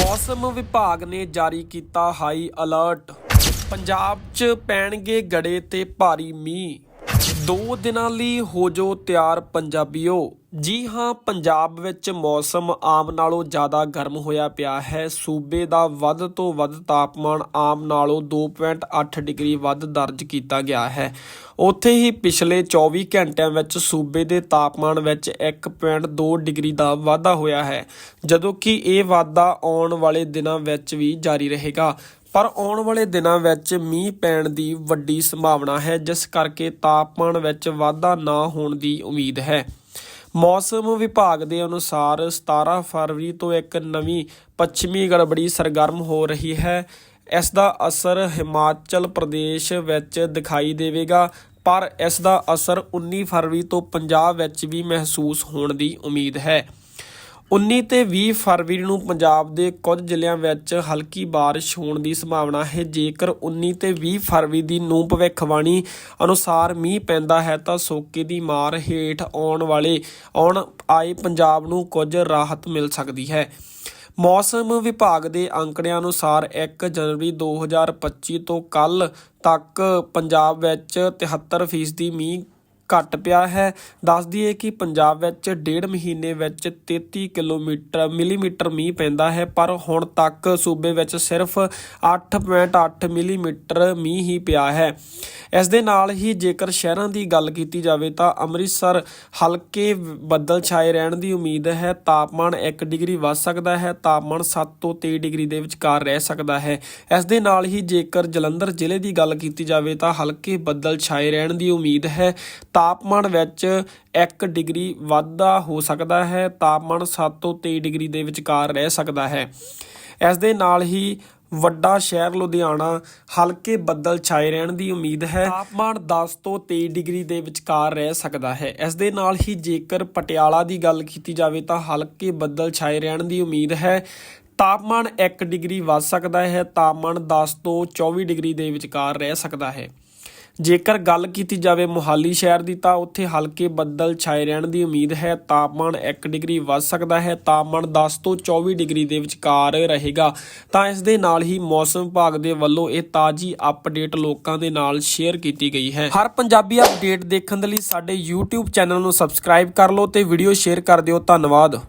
ਮੌਸਮ ਵਿਭਾਗ ਨੇ ਜਾਰੀ ਕੀਤਾ ਹਾਈ ਅਲਰਟ। ਪੰਜਾਬ 'ਚ ਪੈਣਗੇ ਗੜੇ ਤੇ ਭਾਰੀ ਮੀਂਹ। ਦੋ ਦਿਨਾਂ ਲਈ ਹੋ ਜੋ ਤਿਆਰ ਪੰਜਾਬੀਓ। ਜੀ ਹਾਂ, ਪੰਜਾਬ ਵਿੱਚ ਮੌਸਮ ਆਮ ਨਾਲੋਂ ਜ਼ਿਆਦਾ ਗਰਮ ਹੋਇਆ ਪਿਆ ਹੈ। ਸੂਬੇ ਦਾ ਵੱਧ ਤੋਂ ਵੱਧ ਤਾਪਮਾਨ ਆਮ ਨਾਲੋਂ 2.8 ਡਿਗਰੀ ਵੱਧ ਦਰਜ ਕੀਤਾ ਗਿਆ ਹੈ। ਉੱਥੇ ਹੀ ਪਿਛਲੇ 24 ਘੰਟਿਆਂ ਵਿੱਚ ਸੂਬੇ ਦੇ ਤਾਪਮਾਨ ਵਿੱਚ 1.2 ਡਿਗਰੀ ਦਾ ਵਾਧਾ ਹੋਇਆ ਹੈ, ਜਦੋਂ ਕਿ ਇਹ ਵਾਧਾ ਆਉਣ ਵਾਲੇ ਦਿਨਾਂ ਵਿੱਚ ਵੀ ਜਾਰੀ ਰਹੇਗਾ। ਪਰ ਆਉਣ ਵਾਲੇ ਦਿਨਾਂ ਵਿੱਚ ਮੀਂਹ ਪੈਣ ਦੀ ਵੱਡੀ ਸੰਭਾਵਨਾ ਹੈ, ਜਿਸ ਕਰਕੇ ਤਾਪਮਾਨ ਵਿੱਚ ਵਾਧਾ ਨਾ ਹੋਣ ਦੀ ਉਮੀਦ ਹੈ। ਮੌਸਮ ਵਿਭਾਗ ਦੇ ਅਨੁਸਾਰ 17 ਫਰਵਰੀ ਤੋਂ ਇੱਕ ਨਵੀਂ ਪੱਛਮੀ ਗੜਬੜੀ ਸਰਗਰਮ ਹੋ ਰਹੀ ਹੈ। ਇਸ ਦਾ ਅਸਰ ਹਿਮਾਚਲ ਪ੍ਰਦੇਸ਼ ਵਿੱਚ ਦਿਖਾਈ ਦੇਵੇਗਾ, ਪਰ ਇਸ ਦਾ ਅਸਰ 19 ਫਰਵਰੀ ਤੋਂ ਪੰਜਾਬ ਵਿੱਚ ਵੀ ਮਹਿਸੂਸ ਹੋਣ ਦੀ ਉਮੀਦ ਹੈ। 19 ਤੇ 20 ਫਰਵਰੀ ਨੂੰ ਪੰਜਾਬ ਦੇ ਕੁਝ ਜ਼ਿਲ੍ਹਿਆਂ ਵਿੱਚ ਹਲਕੀ ਬਾਰਿਸ਼ ਹੋਣ ਦੀ ਸੰਭਾਵਨਾ ਹੈ। ਜੇਕਰ 19 ਤੇ 20 ਫਰਵਰੀ ਦੀ ਨੂੰ ਭਵਿੱਖਬਾਣੀ ਅਨੁਸਾਰ ਮੀਂਹ ਪੈਂਦਾ ਹੈ ਤਾਂ ਸੋਕੇ ਦੀ ਮਾਰ ਹੇਠ ਆਉਣ ਵਾਲੇ, ਆਉਣ ਆਏ ਪੰਜਾਬ ਨੂੰ ਕੁਝ ਰਾਹਤ ਮਿਲ ਸਕਦੀ ਹੈ। ਮੌਸਮ ਵਿਭਾਗ ਦੇ ਅੰਕੜਿਆਂ ਅਨੁਸਾਰ 1 ਜਨਵਰੀ 2025 ਤੋਂ ਕੱਲ ਤੱਕ ਪੰਜਾਬ ਵਿੱਚ 73% ਮੀਂਹ ਘਟ ਪਿਆ ਹੈ। ਦੱਸ ਦਈਏ ਕਿ ਪੰਜਾਬ ਵਿੱਚ ਡੇਢ ਮਹੀਨੇ ਵਿੱਚ 33 ਕਿਲੋਮੀਟਰ ਮਿਲੀਮੀਟਰ ਮੀਂਹ ਪੈਂਦਾ ਹੈ, ਪਰ ਹੁਣ ਤੱਕ ਸੂਬੇ ਵਿੱਚ ਸਿਰਫ 8.8 ਮਿਲੀਮੀਟਰ ਮੀਂਹ ਹੀ ਪਿਆ ਹੈ। ਇਸ ਦੇ ਨਾਲ ਹੀ ਜੇਕਰ ਸ਼ਹਿਰਾਂ ਦੀ ਗੱਲ ਕੀਤੀ ਜਾਵੇ ਤਾਂ ਅੰਮ੍ਰਿਤਸਰ ਹਲਕੇ ਬੱਦਲ ਛਾਏ ਰਹਿਣ ਦੀ ਉਮੀਦ ਹੈ। ਤਾਪਮਾਨ 1 ਡਿਗਰੀ ਵੱਧ ਸਕਦਾ ਹੈ, ਤਾਪਮਾਨ 7 ਤੋਂ 23 ਡਿਗਰੀ ਦੇ ਵਿਚਕਾਰ ਰਹਿ ਸਕਦਾ ਹੈ। ਇਸ ਦੇ ਨਾਲ ਹੀ ਜੇਕਰ ਜਲੰਧਰ ਜ਼ਿਲ੍ਹੇ ਦੀ ਗੱਲ ਕੀਤੀ ਜਾਵੇ ਤਾਂ ਹਲਕੇ ਬੱਦਲ ਛਾਏ ਰਹਿਣ ਦੀ ਉਮੀਦ ਹੈ। ਤਾਪਮਾਨ ਵਿੱਚ 1 ਡਿਗਰੀ ਵਾਧਾ ਹੋ ਸਕਦਾ ਹੈ, ਤਾਪਮਾਨ 7 ਤੋਂ 23 ਡਿਗਰੀ ਦੇ ਵਿਚਕਾਰ ਰਹਿ ਸਕਦਾ ਹੈ। ਇਸ ਦੇ ਨਾਲ ਹੀ ਵੱਡਾ ਸ਼ਹਿਰ ਲੁਧਿਆਣਾ ਹਲਕੇ ਬੱਦਲ ਛਾਏ ਰਹਿਣ ਦੀ ਉਮੀਦ ਹੈ। ਤਾਪਮਾਨ 10 ਤੋਂ 23 ਡਿਗਰੀ ਦੇ ਵਿਚਕਾਰ ਰਹਿ ਸਕਦਾ ਹੈ। ਇਸ ਦੇ ਨਾਲ ਹੀ ਜੇਕਰ ਪਟਿਆਲਾ ਦੀ ਗੱਲ ਕੀਤੀ ਜਾਵੇ ਤਾਂ ਹਲਕੇ ਬੱਦਲ ਛਾਏ ਰਹਿਣ ਦੀ ਉਮੀਦ ਹੈ। ਤਾਪਮਾਨ 1 ਡਿਗਰੀ ਵੱਧ ਸਕਦਾ ਹੈ, ਤਾਪਮਾਨ 10 ਤੋਂ 24 ਡਿਗਰੀ ਦੇ ਵਿਚਕਾਰ ਰਹਿ ਸਕਦਾ ਹੈ। ਜੇਕਰ ਗੱਲ ਕੀਤੀ ਜਾਵੇ ਮੁਹਾਲੀ ਸ਼ਹਿਰ ਦੀ ਤਾਂ ਉੱਥੇ ਹਲਕੇ ਬੱਦਲ ਛਾਏ ਰਹਿਣ ਦੀ ਉਮੀਦ ਹੈ। ਤਾਪਮਾਨ 1 ਡਿਗਰੀ ਵੱਧ ਸਕਦਾ ਹੈ। ਤਾਪਮਾਨ 10 ਤੋਂ 24 ਡਿਗਰੀ ਦੇ ਵਿਚਕਾਰ ਰਹੇਗਾ। ਤਾਂ ਇਸ ਦੇ ਨਾਲ ਹੀ ਮੌਸਮ ਵਿਭਾਗ ਦੇ ਵੱਲੋਂ ਇਹ ਤਾਜ਼ੀ ਅਪਡੇਟ ਲੋਕਾਂ ਦੇ ਨਾਲ ਸ਼ੇਅਰ ਕੀਤੀ ਗਈ ਹੈ। ਹਰ ਪੰਜਾਬੀ ਅਪਡੇਟ ਦੇਖਣ ਦੇ ਲਈ ਸਾਡੇ YouTube ਚੈਨਲ ਨੂੰ ਸਬਸਕ੍ਰਾਈਬ ਕਰ ਲਓ ਤੇ ਵੀਡੀਓ ਸ਼ੇਅਰ ਕਰ ਦਿਓ। ਧੰਨਵਾਦ।